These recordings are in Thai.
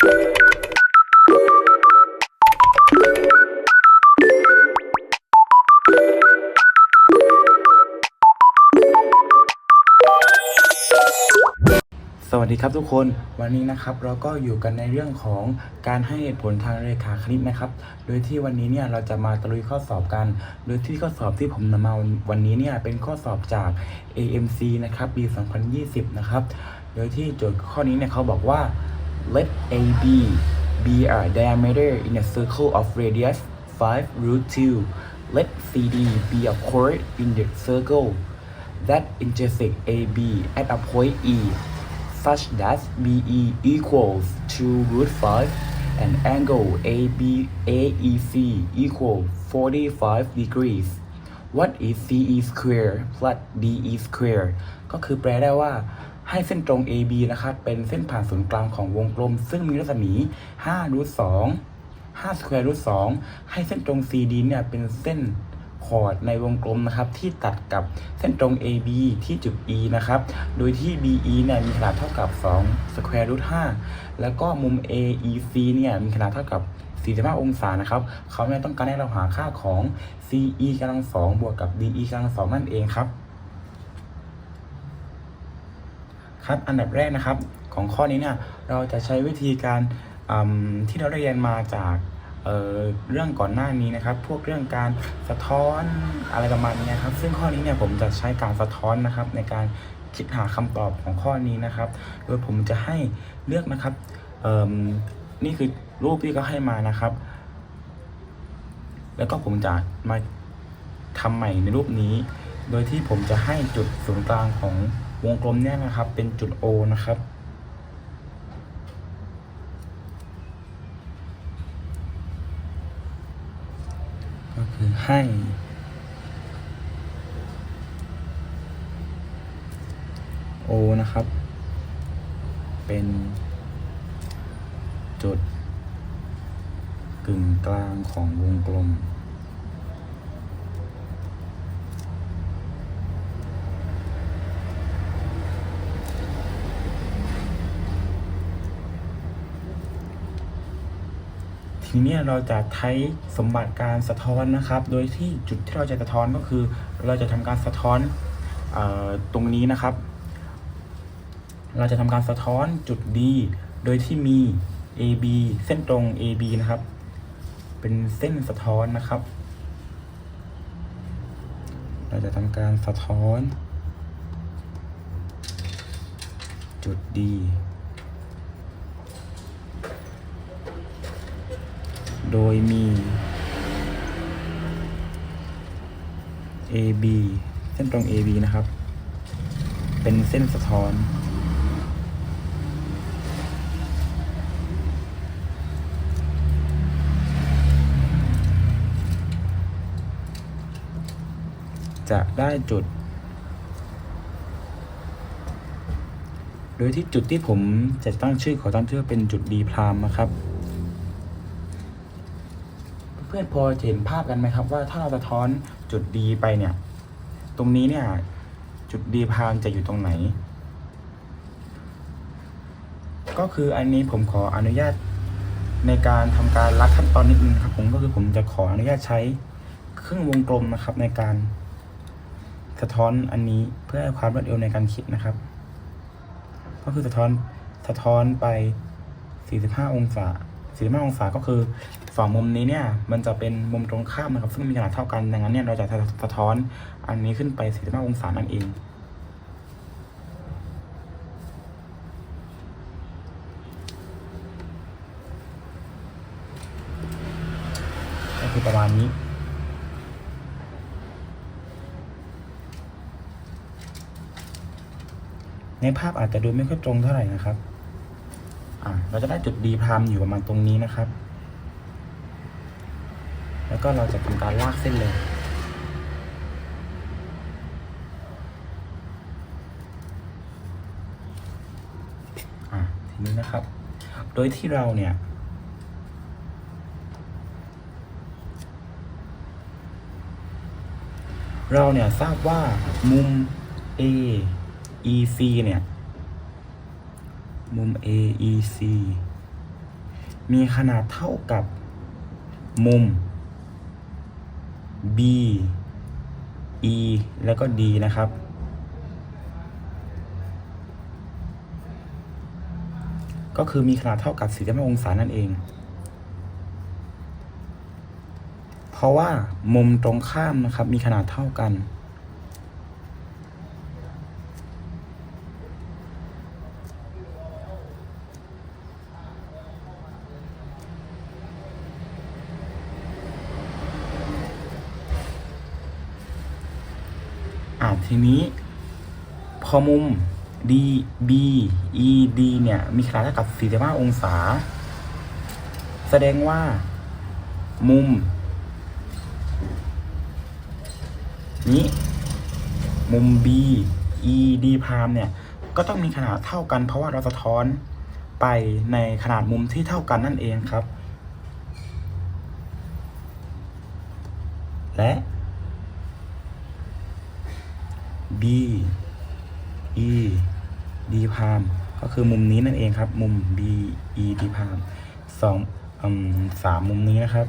สวัสดีครับทุกคนวันนี้นะครับเราก็อยู่กันในเรื่องของการให้เหตุผลทางเรขาคณิตนะครับ โดยที่วันนี้เนี่ยเราจะมาตะลุยข้อสอบกัน โดยที่ข้อสอบที่ผมนำมาวันนี้เนี่ยเป็นข้อสอบจาก AMC นะครับปี 2020 นะครับ โดยที่โจทย์ข้อนี้เนี่ยเขาบอกว่า let AB be a diameter in a circle of radius 5 root 2 let CD be a chord in the circle that intersect AB at a point E such that BE equals 2 root 5 and angle AB AEC equal 45 degrees what is CE square plus DE square ก็คือแปลได้ว่า ให้เส้นตรง AB นะครับ เป็นเส้นผ่านศูนย์กลางของวงกลม ซึ่งมีรัศมี5 root 2 5 square root 2ให้เส้นตรง CD เนี่ยเป็นเส้นคอร์ดในวงกลมนะครับ ที่ตัดกับเส้นตรง AB ที่จุด E นะครับ โดยที่ BE เนี่ยมีขนาดเท่ากับ2 square root 5แล้วก็มุม AEC เนี่ยมีขนาดเท่ากับ 45 องศานะครับ เขาเนี่ยต้องการให้เราหาค่าของ CE กำลัง2บวกกับ DE กำลัง2นั่นเองครับ ครับอันดับแรกนะครับ ของข้อนี้เนี่ยเราจะใช้วิธีการที่เราเรียนมาจากเเรื่องก่อนหน้านี้นะครับ พวกเรื่องการสะท้อนอะไรประมาณนี้ครับ ซึ่งข้อนี้เนี่ยผมจะใช้การสะท้อนนะครับ ในการคิดหาคำตอบของข้อนี้นะครับ โดยผมจะให้เลือกนะครับนี่คือรูปที่เขาให้มานะครับ แล้วก็ผมจะมาทำใหม่ในรูปนี้ โดยที่ผมจะให้จุดศูนย์กลางของ วงกลมเนี่ยนะครับ เป็นจุด O นะครับ ก็คือให้ O นะครับ เป็นจุดกึ่งกลางของวงกลม ทีเนี้ยเราจะใช้สมบัติการสะท้อนนะครับ โดยที่จุดที่เราจะสะท้อนก็คือ เราจะทำการสะท้อนออตรงนี้นะครับ เราจะทำการสะท้อนจุด D โดยที่มี AB เส้นตรง AB นะครับ เป็นเส้นสะท้อนนะครับ เราจะทำการสะท้อน จุด D โดยมี AB เส้นตรง AB นะครับ เป็นเส้นสะท้อน จะได้จุด โดยที่จุดที่ผมจะตั้งชื่อขอตั้งชื่อเป็นจุด D พรามนะครับ เพื่อนพอจะเห็นภาพกันไหมครับ ว่าถ้าเราสะท้อนจุด D ไปเนี่ย ตรงนี้เนี่ย จุด D พามจะอยู่ตรงไหน ก็คืออันนี้ผมขออนุญาตในการทำการลัดขั้นตอนนิดนึงครับ ผมก็คือผมจะขออนุญาตใช้เครื่องวงกลมนะครับ ในการสะท้อนอันนี้เพื่อให้ความรวดเร็วในการคิดนะครับ ก็คือสะท้อนสะท้อนไป 45 องศา 45องศาก็คือฝั่งมุมนี้เนี่ยมันจะเป็นมุมตรงข้ามนะครับ ซึ่งมีขนาดเท่ากันดังนั้นเนี่ยเราจะสะท้อนอันนี้ขึ้นไป 45 องศานั่นเองก็คือประมาณนี้ในภาพอาจจะดูไม่ค่อยตรงเท่าไหร่นะครับ เราจะได้จุดดีพรามอยู่ประมาณตรงนี้นะครับ แล้วก็เราจะทำการลากเส้นเลยอ่าทีนี้นะครับ โดยที่เราเนี่ยเราเนี่ยทราบว่ามุม A EC เนี่ย มุม AEC มีขนาดเท่ากับมุม B E แล้วก็ D นะครับ ก็คือมีขนาดเท่ากับ45องศานั่นเอง เพราะว่ามุมตรงข้ามนะครับ มีขนาดเท่ากัน ทีนี้พอมุม D B E D เนี่ย มีขนาดเท่ากับ 45 องศา แสดงว่า มุม นี้ มุม B E D พามเนี่ย ก็ต้องมีขนาดเท่ากัน เพราะว่าเราสะท้อนไปในขนาดมุมที่เท่ากันนั่นเองครับ และ B E D พามก็คือมุมนี้นั่นเองครับ มุม B E D พามสองสามมุมนี้นะครับ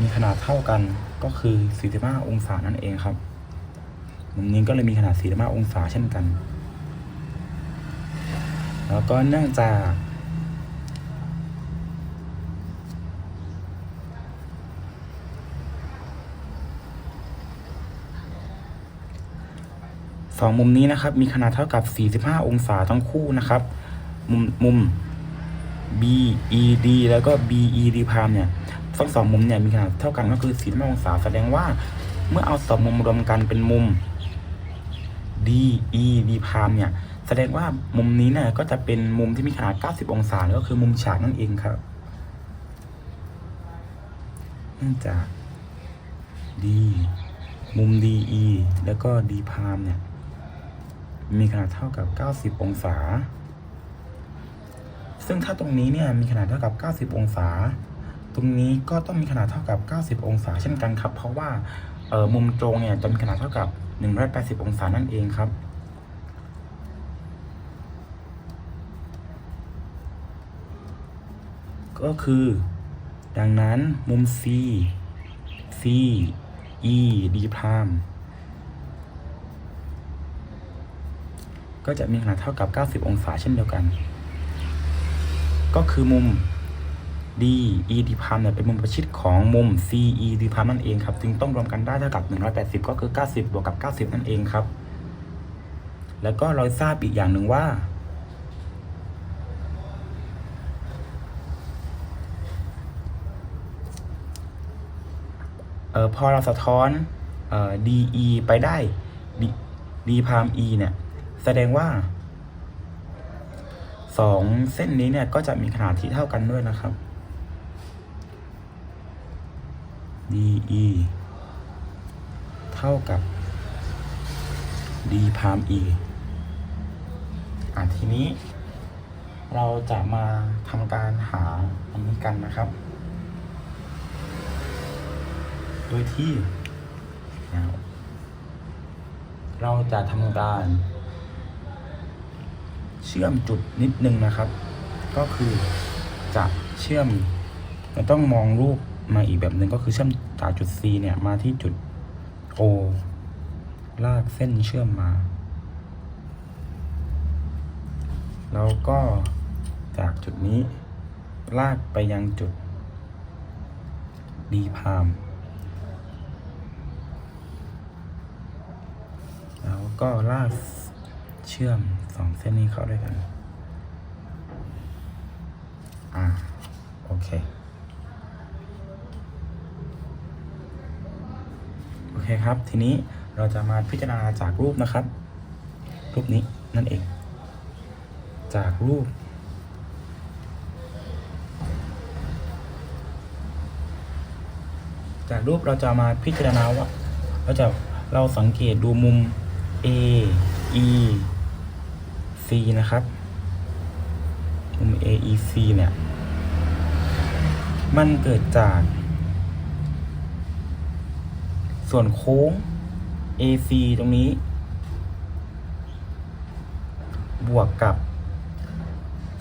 มีขนาดเท่ากันก็คือ45องศานั่นเองครับ มุมนี้ก็เลยมีขนาด45องศาเช่นกัน แล้วก็เนื่องจาก สองมุมนี้นะครับ มีขนาดเท่ากับ 45 องศาทั้งคู่นะครับ มุมมุม B E D แล้วก็ B E D พามเนี่ยทั้งสองมุมเนี่ยมีขนาดเท่ากันก็คือ45องศาแสดงว่า เมื่อเอาสองมุมรวมกันเป็นมุม D E D พามเนี่ยแสดงว่ามุมนี้เนี่ยก็จะเป็นมุมที่มีขนาด 90 องศาก็คือมุมฉากนั่นเองครับเนื่องจาก D มุม DE แล้วก็ D พามเนี่ย มีขนาดเท่ากับ 90 องศา ซึ่งถ้าตรงนี้เนี่ยมีขนาดเท่ากับ 90 องศา ตรงนี้ก็ต้องมีขนาดเท่ากับ 90 องศา เช่นกันครับ เพราะว่าออมุมตรงเนี่ยจะมีขนาดเท่ากับ 180 องศานั่นเองครับก็คือ ดังนั้นมุม C C E D พราม ก็จะมีขนาดเท่ากับ 90 องศาเช่นเดียวกัน ก็คือมุม D E D พามเนี่ยเป็นมุมประชิดของมุม C E D พามนั่นเองครับ จึงต้องรวมกันได้เท่ากับ 180 ก็คือ 90 บวกกับ 90 นั่นเองครับ แล้วก็เราทราบอีกอย่างหนึ่งว่าเออพอเราสะท้อนออ DE ไปได้ D D พาม E เนี่ย แสดงว่าสองเส้นนี้เนี่ยก็จะมีขนาดที่เท่ากันด้วยนะครับ DE เท่ากับ D พาม E อะทีนี้ เราจะมาทำการหาอันนี้กันนะครับ โดยที่ เราจะทำการ ชื่อมจุดนิดนึงนะครับ ก็คือจะเชื่อมเราต้องมองรูปมาอีกแบบหนึ่งก็คือเชื่อมจากจุด C เนี่ยมาที่จุด O ลากเส้นเชื่อมมา แล้วก็จากจุดนี้ ลากไปยังจุด D พามแล้วก็ลากเชื่อม สองเส้นนี้เข้าด้วยกัน อ่า โอเค โอเคครับ ทีนี้เราจะมาพิจารณาจากรูปนะครับ รูปนี้นั่นเอง จากรูป จากรูปเราจะมาพิจารณาว่า เราจะเราสังเกตดูมุม A E C นะครับมุม A E C เนี่ย มันเกิดจาก ส่วนโค้ง AC ตรงนี้ บวกกับ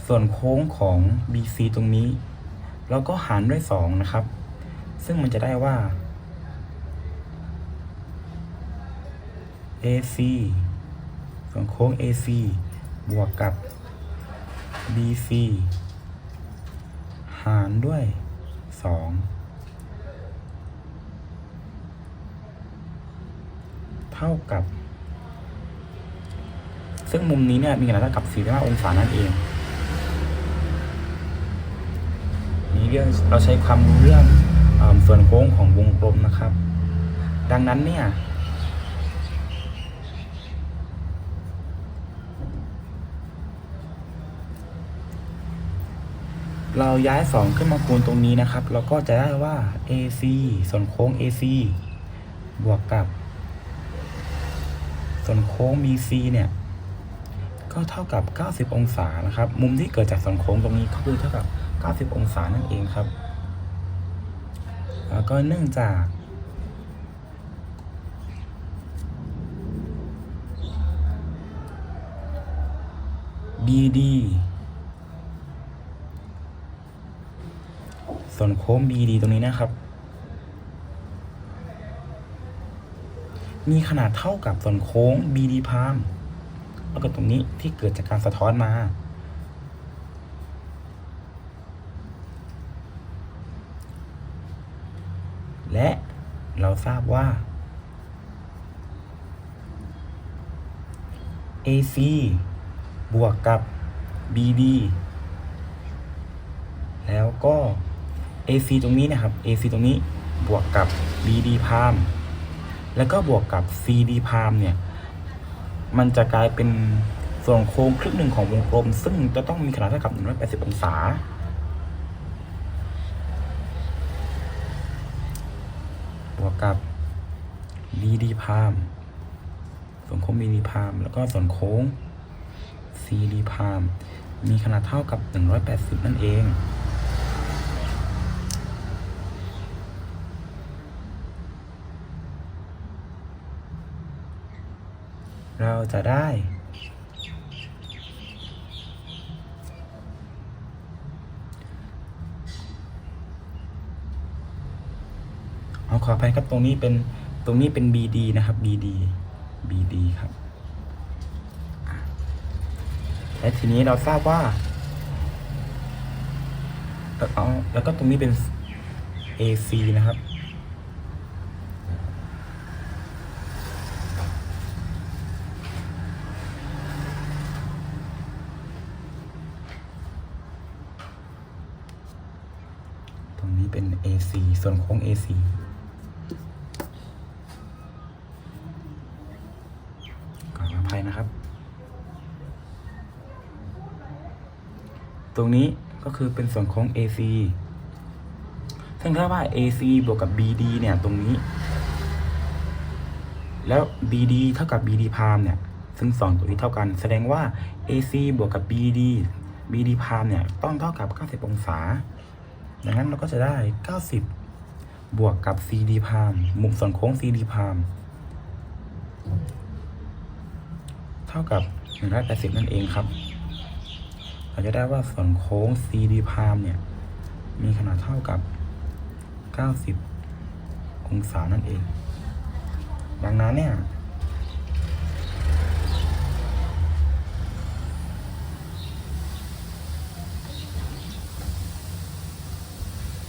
ส่วนโค้งของ BC ตรงนี้ แล้วก็หารด้วย 2 นะครับ ซึ่งมันจะได้ว่า AC ส่วนโค้ง AC บวกกับ BC หารด้วย 2 เท่ากับ ซึ่งมุมนี้เนี่ยมีขนาดเท่ากับ45องศานั่นเอง นี่เรื่องเราใช้ความรู้เรื่องอส่วนโค้งของวงกลมนะครับ ดังนั้นเนี่ย เราย้าย 2 ขึ้นมาคูณตรงนี้นะครับ เราก็จะได้ว่า AC ส่วนโค้ง AC บวกกับ ส่วนโค้ง BC เนี่ย ก็เท่ากับ 90 องศานะครับ มุมที่เกิดจากส่วนโค้งตรงนี้ก็คือเท่ากับ 90 องศานั่นเองครับ แล้วก็เนื่องจาก BD ส่วนโค้ง BD ตรงนี้นะครับ มีขนาดเท่ากับส่วนโค้ง BD พามแล้วก็ตรงนี้ที่เกิดจากการสะท้อนมา และเราทราบว่า AC บวกกับ BD แล้วก็ AC ตรงนี้นะครับ AC ตรงนี้บวกกับ BD พามแล้วก็บวกกับ CD พามเนี่ย มันจะกลายเป็นส่วนโค้งครึ่งหนึ่งของวงกลม ซึ่งจะต้องมีขนาดเท่ากับ 180 องศา บวกกับ BD พามส่วนโค้ง BD พามแล้วก็ส่วนโค้ง CD พามมีขนาดเท่ากับ 180 นั่นเอง เราจะได้ เอาขออภัยครับตรงนี้เป็นตรงนี้เป็น BD นะครับ BD BD ครับ และทีนี้เราทราบว่าเอ่อเอาแล้วก็ตรงนี้เป็น AC นะครับ ตรงนี้เป็น AC ส่วนโค้ง AC ขอนอภัยนะครับ ตรงนี้ก็คือเป็นส่วนโค้ง AC ซึ่งถ้าว่า AC บวกกับ BD เนี่ยตรงนี้ แล้ว BD เท่ากับ BD พามเนี่ย ซึ่งสองตัวนี้เท่ากัน แสดงว่า AC บวกกับ BD BD พามเนี่ย ต้องเท่ากับ 90 องศา ดังนั้นเราก็จะได้ 90 บวกกับ CD พามมุมส่วนโค้ง CD พามเท่ากับ180นั่นเองครับ เราจะได้ว่าส่วนโค้ง CD พามเนี่ย มีขนาดเท่ากับ 90 องศานั่นเอง ดังนั้นเนี่ย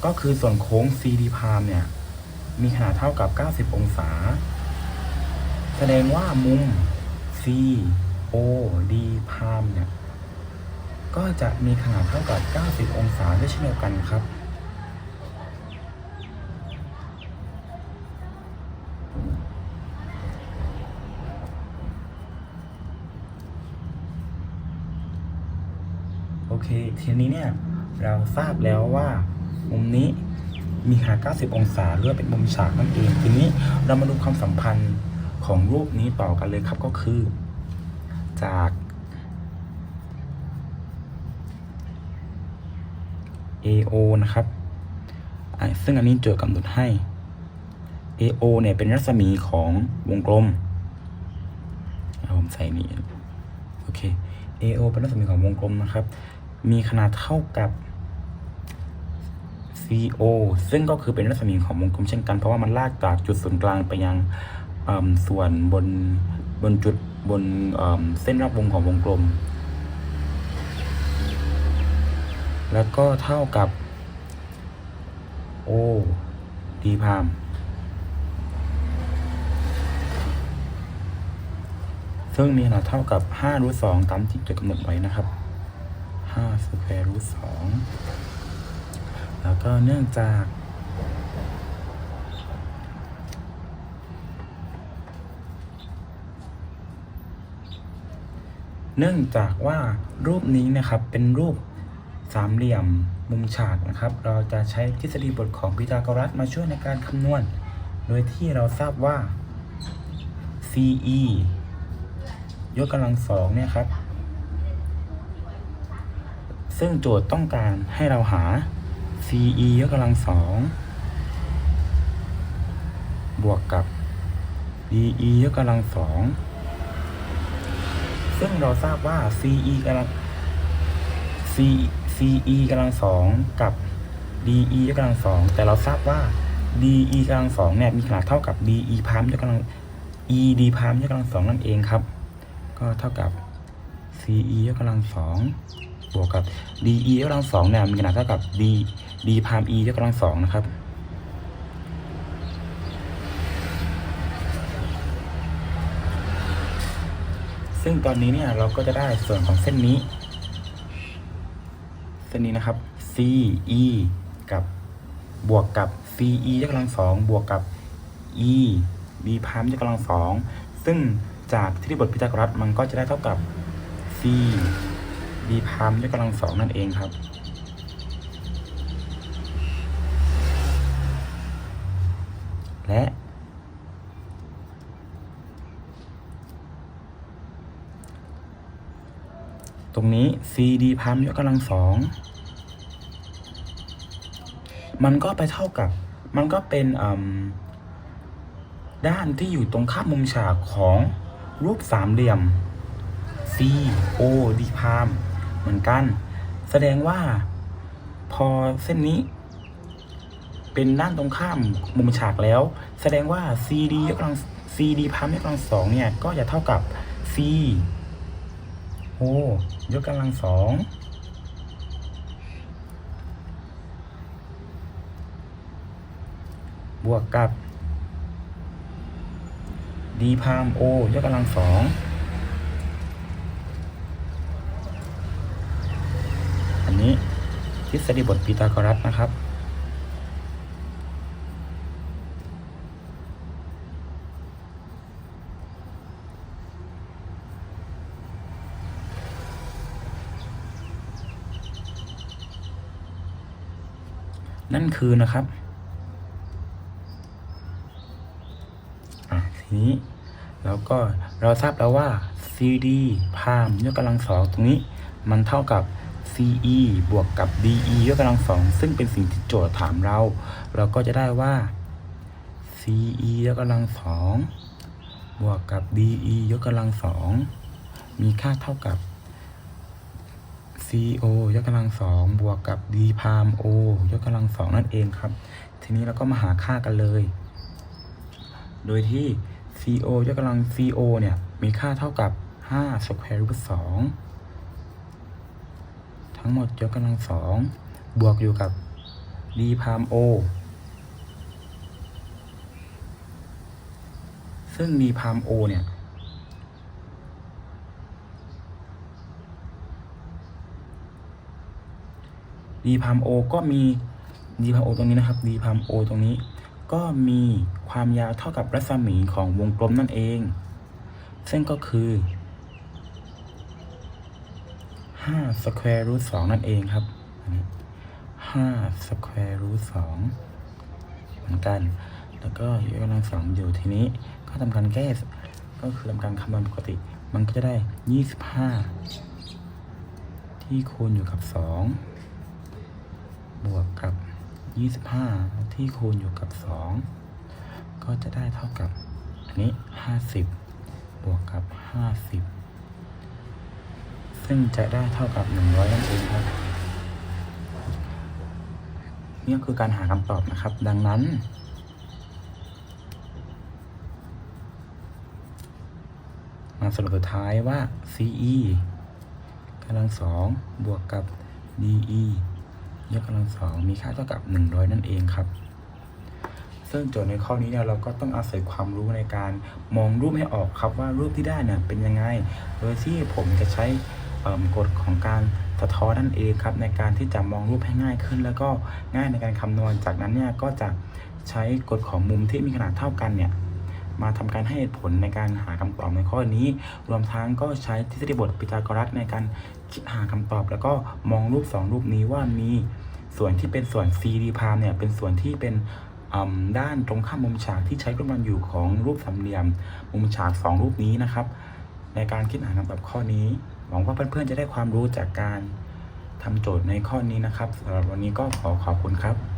ก็คือส่วนโค้ง CD พามเนี่ย มีขนาดเท่ากับ 90 องศา แสดงว่ามุม C O D พามเนี่ย ก็จะมีขนาดเท่ากับ 90 องศาด้วยเช่นเดียวกันครับโอเค ทีนี้เนี่ย เราทราบแล้วว่า มุมนี้มีขนา90 องศาเลือกเป็นมุมฉากนั่นเองทีนี้เรามาดูความสัมพันธ์ของรูปนี้ต่อกันเลยครับก็คือ จาก AO นะครับ ซึ่งอันนี้โจทย์กำหนดให้ AO เนี่ยเป็นรัศมีของวงกลมผมใส่นี่โอเค AO เป็นรัศมีของวงกลมนะครับ มีขนาดเท่ากับ CO ซึ่งก็คือเป็นรัศมีของวงกลมเช่นกัน เพราะว่ามันลากจากจุดศูนย์กลางไปยังส่วนบนบนจุดบนเส้นรอบวงของวงกลม แล้วก็เท่ากับ O d พามซึ่งมีขนาดเท่ากับ5รูท2ตามที่จะกำหนดไว้นะครับ5สแควร์รูท2 แล้วก็เนื่องจากเนื่องจากว่ารูปนี้นะครับเป็นรูปสามเหลี่ยมมุมฉากนะครับ เราจะใช้ทฤษฎีบทของพีทาโกรัสมาช่วยในการคำนวณ โดยที่เราทราบว่า CE ยกกำลังสองเนี่ยครับ ซึ่งโจทย์ต้องการให้เราหา CE ยกกำลังสองบวกกับ DE ยกกำลังสองซึ่งเราทราบว่า CE กำลัง C CE กำลังสองกับ DE ยกกำลังสองแต่เราทราบว่า DE กำลังสองเนี่ยมีขนาดเท่ากับ DE พามยกกำลัง ED พามยกกำลังสองนั่นเองครับ ก็เท่ากับ CE ยกกำลังสองบวกกับ DE ยกกำลังสองเนี่ยมีขนาดเท่ากับ D D พาม E ยกกำลังสองนะครับ ซึ่งตอนนี้เนี่ยเราก็จะได้ส่วนของเส้นนี้ เส้นนี้นะครับ CE กับบวกกับ CE ยกกำลังสองบวกกับ E B พามยกกำลังสองซึ่งจากทฤษฎีบทพีทาโกรัสมันก็จะได้เท่ากับ C B พามยกกำลังสองนั่นเองครับ และตรงนี้ CD พามยกกำลังสอง มันก็ไปเท่ากับ มันก็เป็นด้านที่อยู่ตรงข้ามมุมฉากของรูปสามเหลี่ยม C O D พามเหมือนกัน แสดงว่าพอเส้นนี้ เป็นด้านตรงข้ามมุมฉากแล้ว แสดงว่า CD ยกกำลัง CD พามยกกำลังสองเนี่ย ก็จะเท่ากับ C O ยกกำลังสองบวกกับ d พาม o ยกกำลังสองอันนี้ทฤษฎีบทพีทาโกรัสนะครับ นั่นคือนะครับอะทีนี้แล้วก็เราทราบแล้วว่า CD พามยกกำลังสองตรงนี้มันเท่ากับ CE บวกกับ DE ยกกำลังสองซึ่งเป็นสิ่งที่โจทย์ถามเรา เราก็จะได้ว่า CE ยกกำลังสองบวกกับ DE ยกกำลังสองมีค่าเท่ากับ CO ยกกำลังสองบวกกับ D พาม O ยกกำลังสองนั่นเองครับ ทีนี้เราก็มาหาค่ากันเลย โดยที่ CO ยกกำลัง CO เนี่ย มีค่าเท่ากับ5 square root 2ทั้งหมดยกกำลังสองบวกอยู่กับ d พาม O ซึ่ง d พาม O เนี่ย d พาม O ก็มี d พาม O ตรงนี้นะครับ d พาม O ตรงนี้ ก็มีความยาวเท่ากับรัศมีของวงกลมนั่นเอง ซึ่งก็คือ5 square root 2นั่นเองครับนี้5 square root 2เหมือนกัน แล้วก็ยกกำลังสองอยู่ทีนี้ก็ทำการแก้ก็คือทำการคำนวณปกติ มันก็จะได้ 25 ที่คูณอยู่กับ 2 บวกกับ 25 ที่คูณอยู่กับ 2 ก็จะได้เท่ากับ อันนี้ 50 บวกกับ 50 ซึ่งจะได้เท่ากับ 100นั่นเองครับนี่คือการหาคำตอบนะครับ ดังนั้น มาสรุปสุดท้ายว่า CE กำลังสองบวกกับ DE ยกกำลังสองมีค่าเท่ากับ 100 นั่นเองครับ ซึ่งโจทย์ในข้อนี้เนี่ยเราก็ต้องอาศัยความรู้ในการมองรูปให้ออกครับว่ารูปที่ได้เนี่ยเป็นยังไง โดยที่ผมจะใช้กฎของการสะท้อนนั่นเองครับในการที่จะมองรูปให้ง่ายขึ้น แล้วก็ง่ายในการคำนวณ จากนั้นเนี่ยก็จะใช้กฎของมุมที่มีขนาดเท่ากันเนี่ยมาทำการให้เหตุผลในการหาคำตอบในข้อนี้ รวมทั้งก็ใช้ทฤษฎีบทปิทาโกรัสในการคิดหาคำตอบ แล้วก็มองรูป 2 รูปนี้ว่ามี ส่วนที่เป็นส่วนซีดีพามเนี่ยเป็นส่วนที่เป็นด้านตรงข้ามมุมฉากที่ใช้ร่วมกันอยู่ของรูปสามเหลี่ยม มุมฉาก 2 รูปนี้นะครับ ในการคิดหาคำตอบข้อนี้ หวังว่าเพื่อนๆจะได้ความรู้จากการทำโจทย์ในข้อนี้นะครับสำหรับวันนี้ก็ขอขอบคุณครับ